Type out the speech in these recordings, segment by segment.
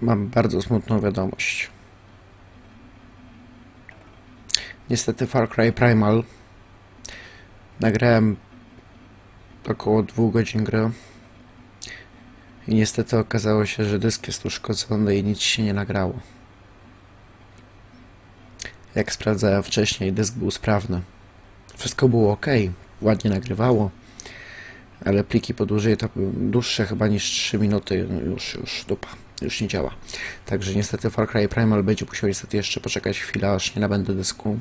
mam bardzo smutną wiadomość. Niestety Far Cry Primal nagrałem około dwóch godzin gry i niestety okazało się, że dysk jest uszkodzony i nic się nie nagrało. Jak sprawdzałem wcześniej, dysk był sprawny. Wszystko było ok, ładnie nagrywało, ale pliki podłużej to dłuższe chyba niż 3 minuty, już, już dupa, już nie działa. Także niestety Far Cry Primal będzie musiał niestety jeszcze poczekać chwilę, aż nie nabędę dysku,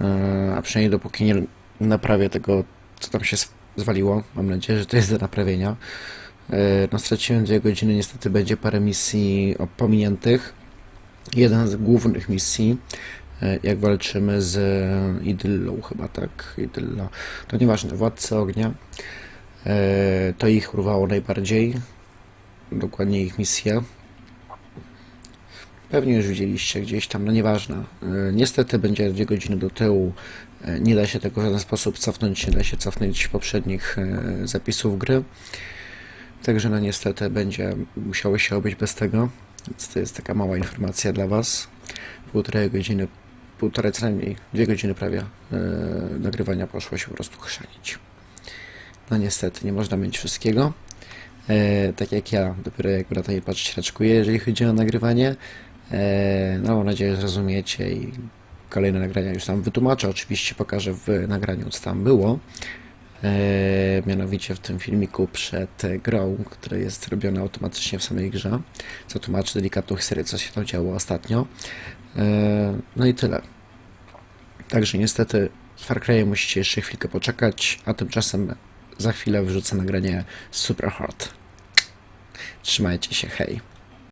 Eee, a przynajmniej dopóki nie naprawię tego, co tam się zwaliło. Mam nadzieję, że to jest do naprawienia. Eee, No straciłem dwie godziny, niestety będzie parę misji pominiętych. Jeden z głównych misji, e, jak walczymy z Idyllą chyba, tak? Idylla. To nieważne, Władcy Ognia. E, To ich urwało najbardziej. Dokładnie ich misję. Pewnie już widzieliście gdzieś tam, no nieważne. E, Niestety będzie dwie godziny do tyłu. E, Nie da się tego w żaden sposób cofnąć, nie da się cofnąć poprzednich e, zapisów gry. Także no niestety będzie musiało się obyć bez tego. Więc to jest taka mała informacja dla Was. Półtorej godziny, półtorej co najmniej, dwie godziny prawie nagrywania poszło się po prostu chrzanić. No niestety, nie można mieć wszystkiego. E, tak jak ja, dopiero jakby na nie patrzeć raczkuję, jeżeli chodzi o nagrywanie. E, no mam nadzieję, że zrozumiecie i kolejne nagrania już tam wytłumaczę. Oczywiście pokażę w nagraniu, co tam było. E, mianowicie w tym filmiku przed grą, który jest robiony automatycznie w samej grze, co tłumaczy delikatną historię, co się tam działo ostatnio. E, no i tyle. Także niestety z Far Cry'em musicie jeszcze chwilkę poczekać, a tymczasem za chwilę wrzucę nagranie Super Hard. Trzymajcie się, hej.